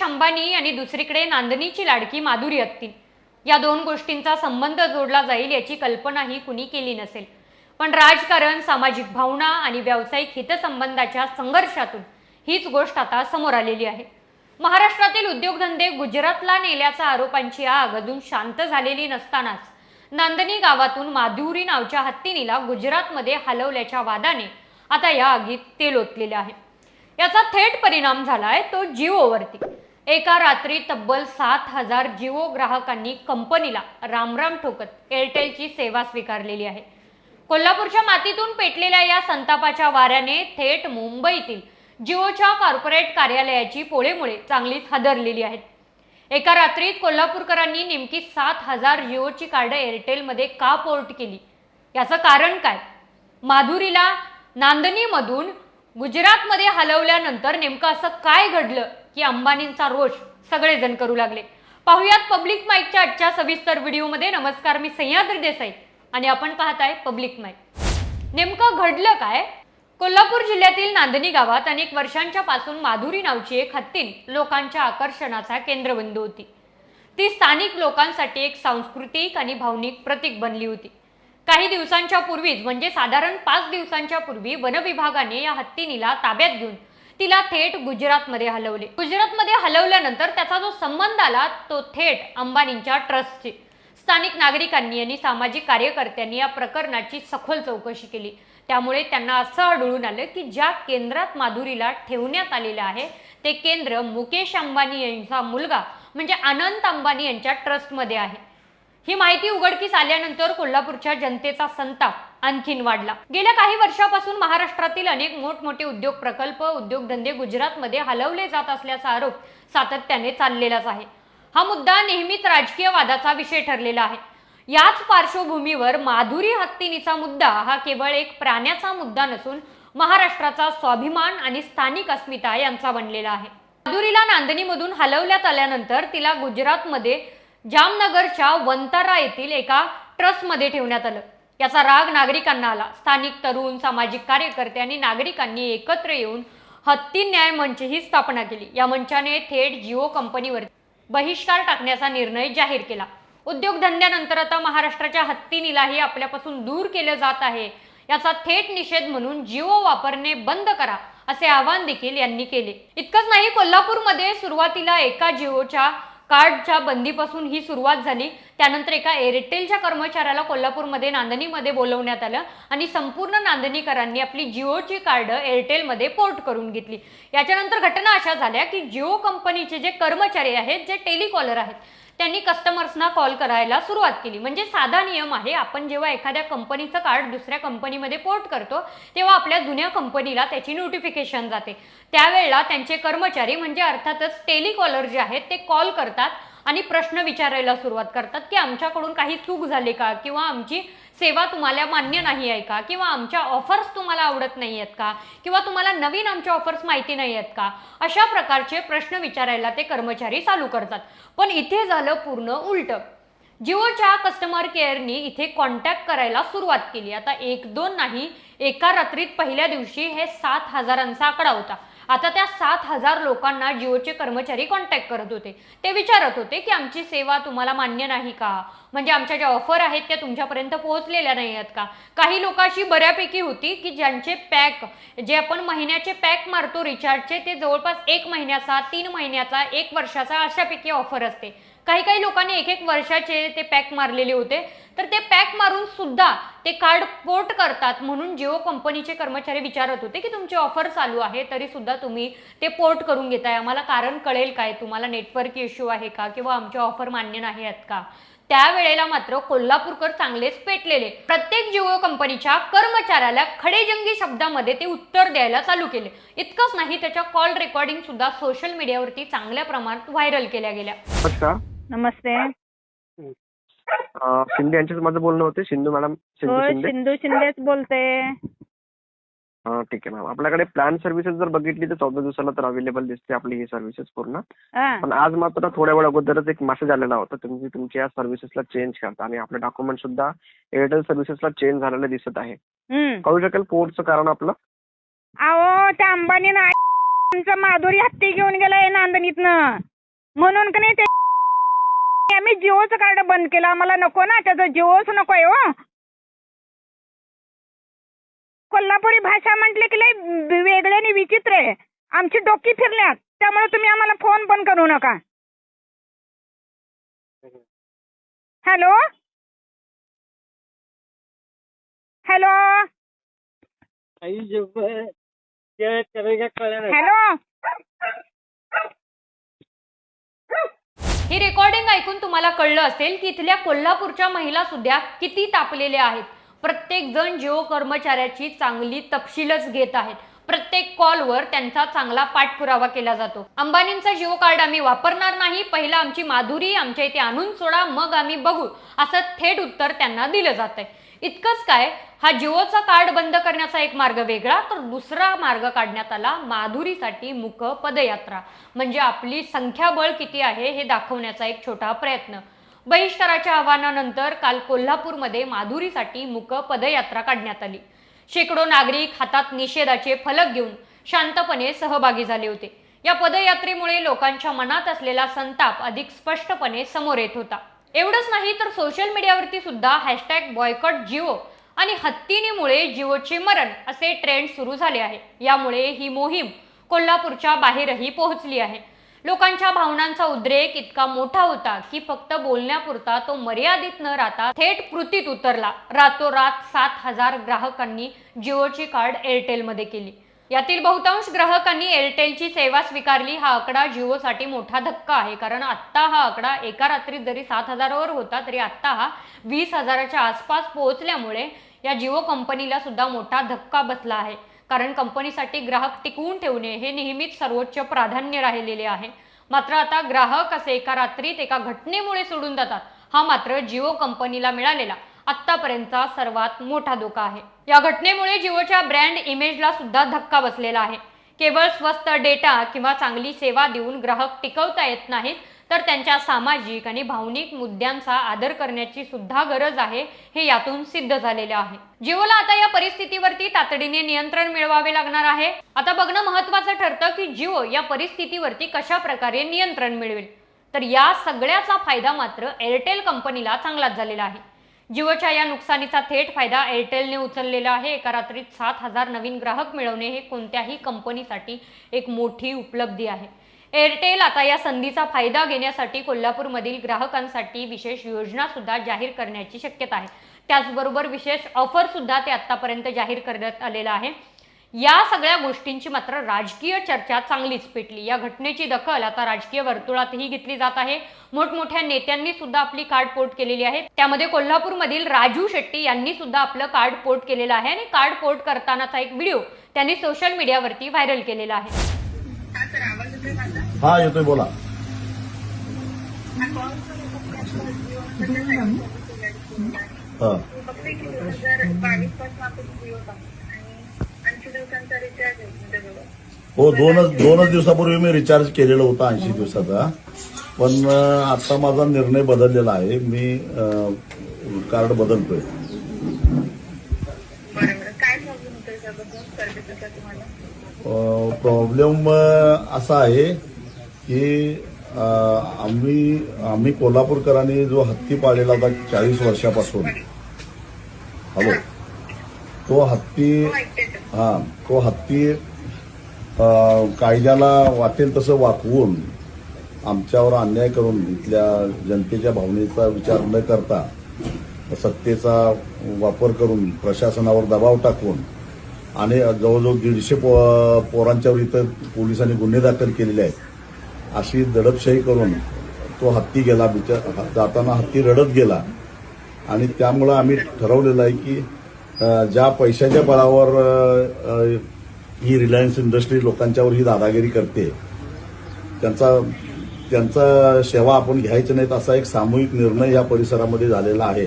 मुकेश अंबानी आणि दुसरीकडे नांदनीची लाडकी माधुरी हत्ती या दोन गोष्टींचा संबंध जोडला जाईल याची कल्पनाही कुणी केली नसेल. पण राजकारण सामाजिक भावना आणि व्यावसायिक हितसंबंधाच्या संघर्षातून हीच गोष्ट आता समोर आलेली आहे. महाराष्ट्रातील उद्योगधंदे गुजरातला नेल्याचा आरोपांची आग अजून शांत झालेली नसतानाच नांदनी गावातून माधुरी नावच्या हत्तीनीला गुजरातमध्ये हलवल्याच्या वादाने आता या आगीत तेल ओतलेले आहे. याचा थेट परिणाम झालाय तो जिओवरती. एका रात्री तब्बल सात हजार जिओ ग्राहकांनी कंपनीला रामराम ठोकत एअरटेलची सेवा स्वीकारलेली आहे. कोल्हापूरच्या मातीतून पेटलेल्या या संतापाच्या वाऱ्याने थेट मुंबईतील जिओच्या कॉर्पोरेट कार्यालयाची पोळेमुळे चांगलीच हादरलेली आहेत एका रात्रीत कोल्हापूरकरांनी नेमकी सात हजार जिओची कार्ड एअरटेलमध्ये का पोर्ट केली? याचं कारण काय? माधुरीला नांदनीमधून गुजरातमध्ये हलवल्यानंतर नेमकं असं काय घडलं? की अंबानींचा रोष सगळेजण करू लागले. पाहुयात पब्लिक माईकच्या आजच्या सविस्तर व्हिडिओमध्ये. नमस्कार मी सह्याद्री देसाई आणि आपण पाहताय पब्लिक माईक. नेमकं घडलं काय? कोल्हापूर जिल्ह्यातील नांदणी गावात अनेक वर्षांच्या पासून माधुरी नावची एक हत्तीन लोकांच्या आकर्षणाचा केंद्रबिंदू होती. ती स्थानिक लोकांसाठी एक सांस्कृतिक आणि भावनिक प्रतीक बनली होती. काही दिवसांच्या पूर्वीच म्हणजे साधारण पाच दिवसांच्या पूर्वी वनविभागाने या हत्तीनीला ताब्यात घेऊन तिला थेट गुजरातमध्ये हलवले. गुजरातमध्ये हलवल्यानंतर त्याचा जो संबंध आला तो थेट अंबानींच्या ट्रस्टशी. स्थानिक नागरिकांनी आणि सामाजिक कार्यकर्त्यांनी या प्रकरणाची सखोल चौकशी केली. त्यामुळे त्यांना असं आढळून आलं की ज्या केंद्रात माधुरीला ठेवण्यात आलेलं आहे ते केंद्र मुकेश अंबानी यांचा मुलगा म्हणजे अनंत अंबानी यांच्या ट्रस्टमध्ये आहे. ही माहिती उघडकीस आल्यानंतर कोल्हापूरच्या जनतेचा संताप आणखीन वाढला. गेल्या काही वर्षापासून महाराष्ट्रातील अनेक मोठमोठे उद्योग प्रकल्प उद्योगधंदे गुजरातमध्ये हलवले जात असल्याचा आरोप सातत्याने चाललेलाच आहे. हा मुद्दा नेहमीच राजकीय वादाचा विषय ठरलेला आहे. याच पार्श्वभूमीवर माधुरी हत्तीनीचा मुद्दा हा केवळ एक प्राण्याचा मुद्दा नसून महाराष्ट्राचा स्वाभिमान आणि स्थानिक अस्मिता यांचा बनलेला आहे. माधुरीला नांदणीमधून हलवण्यात आल्यानंतर तिला गुजरातमध्ये जामनगरच्या वंतारा येथील एका ट्रस्टमध्ये ठेवण्यात आलं. याचा राग नागरिकांना आला. स्थानिक तरुण सामाजिक कार्यकर्ते आणि नागरिकांनी एकत्र येऊन हत्ती न्याय मंच ही स्थापना केली. या मंचाने थेट जिओ कंपनीवर बहिष्कार टाकण्याचा निर्णय जाहीर केला. उद्योगधंद्यानंतर आता महाराष्ट्राच्या हत्तीनीलाही आपल्यापासून दूर केलं जात आहे. याचा थेट निषेध म्हणून जिओ वापरणे बंद करा असे आवाहन देखील यांनी केले. इतकंच नाही कोल्हापूरमध्ये सुरुवातीला एका जिओच्या कार्डच्या बंदीपासून ही सुरुवात झाली. त्यानंतर एका एअरटेलच्या कर्मचाऱ्याला कोल्हापूरमध्ये नांदणीमध्ये बोलवण्यात आलं आणि संपूर्ण नांदणीकरांनी आपली जिओची कार्ड एअरटेलमध्ये पोर्ट करून घेतली. याच्यानंतर घटना अशा झाल्या की जिओ कंपनीचे जे कर्मचारी आहेत जे टेलिकॉलर आहेत त्यांनी कस्टमर्सना कॉल करायला सुरुवात केली. म्हणजे साधा नियम आहे आपण जेव्हा एखाद्या कंपनीचं कार्ड दुसऱ्या कंपनीमध्ये पोर्ट करतो तेव्हा आपल्या जुन्या कंपनीला त्याची नोटिफिकेशन जाते. त्यावेळेला त्यांचे कर्मचारी म्हणजे अर्थातच टेलिकॉलर जे आहेत ते कॉल करतात. आणि प्रश्न विचारायला सुरुवात करतात की आमच्याकडून काही चूक झाली का? किंवा आमची सेवा तुम्हाला मान्य नाही आहे का? किंवा आमच्या ऑफर्स तुम्हाला आवडत नाही आहेत का? किंवा तुम्हाला नवीन आमच्या ऑफर्स माहिती नाही आहेत का? अशा प्रकारचे प्रश्न विचारायला ते कर्मचारी चालू करतात. पण इथे झालं पूर्ण उलट. जिओच्या कस्टमर केअरनी इथे कॉन्टॅक्ट करायला सुरुवात केली. आता एक दोन नाही एका रात्रीत पहिल्या दिवशी हे सात हजारांचा आकडा होता. आता त्या सात हजार लोकांना जिओचे कर्मचारी कॉन्टॅक्ट करत होते. ते विचारत होते की आमची सेवा तुम्हाला मान्य नाही का? म्हणजे आमच्या ज्या ऑफर आहेत त्या तुमच्यापर्यंत पोहोचलेल्या नाही आहेत का? काही लोक अशी बऱ्यापैकी होती की ज्यांचे पॅक जे आपण महिन्याचे पॅक मारतो रिचार्जचे ते जवळपास एक महिन्याचा तीन महिन्याचा एक वर्षाचा अशापैकी ऑफर असते. काही काही लोकांनी एक एक वर्षाचे ते पॅक मारलेले होते. तर ते पॅक मारून सुद्धा ते कार्ड पोर्ट करतात म्हणून जिओ कंपनीचे कर्मचारी विचारत होते की तुमची ऑफर चालू आहे तरी सुद्धा तुम्ही ते पोर्ट करून घेताय. आम्हाला कारण कळेल काय? तुम्हाला नेटवर्क इश्यू आहे का? किंवा आमच्या ऑफर मान्य नाही आहेत का? त्यावेळेला मात्र कोल्हापूरकर चांगलेच पेटलेले. प्रत्येक जिओ कंपनीच्या कर्मचाऱ्याला खडेजंगी शब्दामध्ये ते उत्तर द्यायला चालू केले. इतकंच नाही त्याच्या कॉल रेकॉर्डिंग सुद्धा सोशल मीडियावरती चांगल्या प्रमाणात व्हायरल केल्या गेल्या. नमस्कार. नमस्ते. अं, शिंदे यांच्याशी माझं बोलणं होते. सिंधू मॅडम हो शिंदे शिंदेच बोलते. ठीक आहे मॅम. आपल्याकडे प्लॅन सर्व्हिसेस जर बघितली तर चौदा दिवसाला तर अवेलेबल दिसते आपली ही सर्व्हिसेस पूर्ण. हा. पण आज मात्र थोड्या वेळ अगोदरच एक मेसेज आलेला होता. तुम्ही तुमच्या सर्व्हिसेसला चेंज करता आणि आपले डॉक्युमेंट सुद्धा एअरटेल सर्व्हिसेसला चेंज झालेले दिसत आहे. हम्म. कळू शकेल पोर्टचं कारण आपलं? अहो त्या अंबानी आमचा माधुरी हत्ती घेऊन गेलाय नांदणीतनं. म्हणून का नाही ते आम्ही जिओचं कार्ड बंद केलं. आम्हाला नको ना त्याचं जिओच नको आहे हो. कोल्हापुरी भाषा म्हटली की लय वेगळे आणि विचित्र आहे. आमची डोकी फिरल्यात त्यामुळे तुम्ही आम्हाला फोन पण करू नका. हॅलो हॅलो हॅलो ही रेकॉर्डिंग ऐकून तुम्हाला कळलं असेल की इथल्या कोल्हापूरच्या महिला सुद्धा किती तापलेल्या आहेत. प्रत्येक जण जिओ कर्मचाऱ्याची चांगली तपशीलच घेत आहेत. प्रत्येक कॉलवर त्यांचा चांगला पाठपुरावा केला जातो. अंबानींचा जिओ कार्ड आम्ही वापरणार नाही. पहिला आमची माधुरी आमच्या इथे आणून सोडा मग आम्ही बघू. असं थेट उत्तर त्यांना दिलं जात आहे इतकंच काय हा जिओचा कार्ड बंद करण्याचा एक मार्ग वेगळा तर दुसरा मार्ग काढण्यात आला माधुरीसाठी मुख पदयात्रा म्हणजे आपली संख्याबळ किती आहे हे दाखवण्याचा एक छोटा प्रयत्न. बहिष्काराच्या आव्हानानंतर काल कोल्हापूरमध्ये माधुरीसाठी मुक पदयात्रा काढण्यात आली. शेकडो नागरिक हातात निषेधाचे फलक घेऊन शांतपणे सहभागी झाले होते. या पदयात्रेमुळे लोकांच्या मनात असलेला संताप अधिक स्पष्टपणे समोर येत होता. एवढंच नाही तर सोशल मीडियावरती सुद्धा हॅशटॅग बॉयकॉट जिओ आणि हत्तीनीमुळे जिओचे मरण असे ट्रेंड सुरू झाले आहे. यामुळे ही मोहीम कोल्हापूरच्या बाहेरही पोहोचली आहे. लोकांच्या भावनांचा उद्रेक इतका मोठा होता की फक्त बोलण्यापुरता तो मर्यादित न राहता थेट कृतीत उतरला. रातोरात सात हजार ग्राहकांनी जिओची कार्ड एअरटेलमध्ये केली. यातील बहुतांश ग्राहकांनी एअरटेलची सेवा स्वीकारली. हा आकडा जिओसाठी मोठा धक्का आहे. कारण आत्ता हा आकडा एका रात्रीत जरी सात हजारावर होता तरी आत्ता हा वीस हजाराच्या आसपास पोहोचल्यामुळे या जिओ कंपनीला सुद्धा मोठा धक्का बसला आहे. कारण कंपनीसाठी ग्राहक टिकवून ठेवणे हे नेहमीच सर्वोच्च प्राधान्य राहिलेले आहे. मात्र आता ग्राहक असे एका रात्रीत एका घटनेमुळे सोडून जातात. हा मात्र जिओ कंपनीला मिळालेला आतापर्यंतचा सर्वात मोठा धोका आहे. या घटनेमुळे जिओच्या ब्रँड इमेजला सुद्धा धक्का बसलेला आहे. केवळ स्वस्त डेटा किंवा चांगली सेवा देऊन ग्राहक टिकवता येत नाहीत तर त्यांच्या सामाजिक आणि भावनिक मुद्द्यांचा आदर करण्याची सुद्धा गरज आहे हे यातून सिद्ध झालेले आहे. जिओला आता या परिस्थितीवरती तातडीने नियंत्रण मिळवावे लागणार आहे. आता बघणं महत्वाचं ठरतं की जिओ या परिस्थितीवरती कशा प्रकारे नियंत्रण मिळवेल. तर या सगळ्याचा फायदा मात्र एअरटेल कंपनीला चांगलाच झालेला आहे. जिओच्या या नुकसानीचा थेट फायदा एअरटेलने उचललेला आहे. एका रात्रीत सात हजार नवीन ग्राहक मिळवणे हे कोणत्याही कंपनीसाठी एक मोठी उपलब्धी आहे. एअरटेल आता या संधीचा फायदा घेण्यासाठी कोल्हापूरमधील ग्राहकांसाठी विशेष योजना सुद्धा जाहीर करण्याची शक्यता आहे. त्याचबरोबर विशेष ऑफर सुद्धा ते आतापर्यंत जाहीर करण्यात आलेलं आहे. या सगळ्या गोष्टींची मात्र राजकीय चर्चा चांगलीच पेटली. या घटनेची दखल आता राजकीय वर्तुळातही घेतली जात आहे. मोठमोठ्या नेत्यांनी सुद्धा आपली कार्ड पोर्ट केलेली आहे. त्यामध्ये कोल्हापूरमधील राजू शेट्टी यांनी सुद्धा आपलं कार्ड पोर्ट केलेलं आहे आणि कार्ड पोर्ट करतानाचा एक व्हिडिओ त्यांनी सोशल मीडियावरती व्हायरल केलेला आहे. हा येतोय बोला. हा. हो दोनच दोनच दिवसापूर्वी मी रिचार्ज केलेला होता ऐंशी दिवसाचा. पण आता माझा निर्णय बदललेला आहे. मी कार्ड बदलतोय. प्रॉब्लेम असा आहे की आम्ही आम्ही कोल्हापूरकरांनी जो हत्ती पाळलेला होता चाळीस वर्षापासून. हॅलो. तो हत्ती हा तो हत्ती कायद्याला वाटेल तसं वाकवून आमच्यावर अन्याय करून इथल्या जनतेच्या भावनेचा विचार न करता सत्तेचा वापर करून प्रशासनावर दबाव टाकून आणि जवळजवळ दीडशे पो पोरांच्यावर इथं पोलिसांनी गुन्हे दाखल केलेले आहेत. अशी दडपशाही करून तो हत्ती गेला बिचार जाताना हत्ती रडत गेला. आणि त्यामुळं आम्ही ठरवलेलं आहे की ज्या पैशाच्या बळावर ही रिलायन्स इंडस्ट्री लोकांच्यावर ही दादागिरी करते त्यांचा त्यांचा सेवा आपण घ्यायचं नाहीत असा एक सामूहिक निर्णय या परिसरामध्ये झालेला आहे.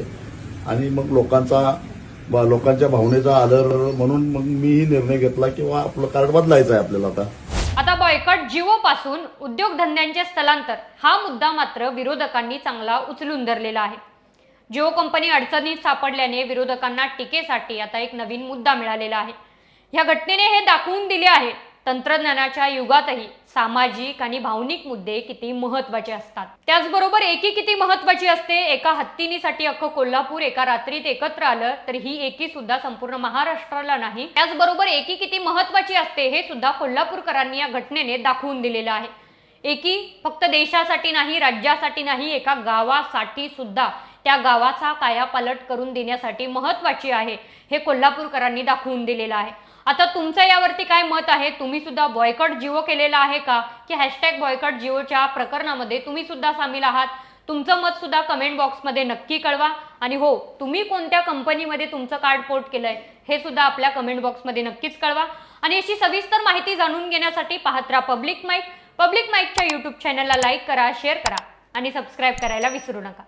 आणि मग लोकांचा लोकांच्या भावनेचा आदर म्हणून मग मीही निर्णय घेतला किंवा आपलं कार्ड बदलायचं आहे आपल्याला आता. आता बॉयकॉट जिओ पासून उद्योगधंद्यांचे स्थलांतर हा मुद्दा मात्र विरोधकांनी चांगला उचलून धरलेला आहे. जिओ कंपनी अडचणीत सापडल्याने विरोधकांना टीकेसाठी आता एक नवीन मुद्दा मिळालेला आहे. या घटनेने हे दाखवून दिले आहे तंत्रज्ञानाच्या युगातही सामाजिक आणि भावनिक मुद्दे किती महत्त्वाचे असतात. त्याचबरोबर एकी किती महत्वाची असते एका हत्तीनीसाठी अख्खं कोल्हापूर एका रात्रीत एकत्र आलं तर ही एकी सुद्धा संपूर्ण महाराष्ट्राला नाही. त्याचबरोबर एकी किती महत्वाची असते हे सुद्धा कोल्हापूरकरांनी या घटनेने दाखवून दिलेलं आहे. एकी फक्त देशासाठी नाही राज्यासाठी नाही एका गावासाठी सुद्धा त्या गावाचा कायापालट करून देण्यासाठी महत्वाची आहे हे कोल्हापूरकरांनी दाखवून दिलेलं आहे. आता तुमचं यावरती काय मत आहे? तुम्ही सुद्धा बॉयकॉट जिओ केलेला आहे का? की हॅशटॅग बॉयकॉट जिओच्या प्रकरणामध्ये तुम्ही सुद्धा सामील आहात? तुमचं मत सुद्धा कमेंट बॉक्समध्ये नक्की कळवा. आणि हो तुम्ही कोणत्या कंपनीमध्ये तुमचं कार्ड पोर्ट केलंय हे सुद्धा आपल्या कमेंट बॉक्समध्ये नक्कीच कळवा. आणि अशी सविस्तर माहिती जाणून घेण्यासाठी पाहत राहा पब्लिक माईक पब्लिक माईकच्या यूट्यूब चॅनलला लाईक करा शेअर करा. आणि सबस्क्राईब करायला विसरू नका.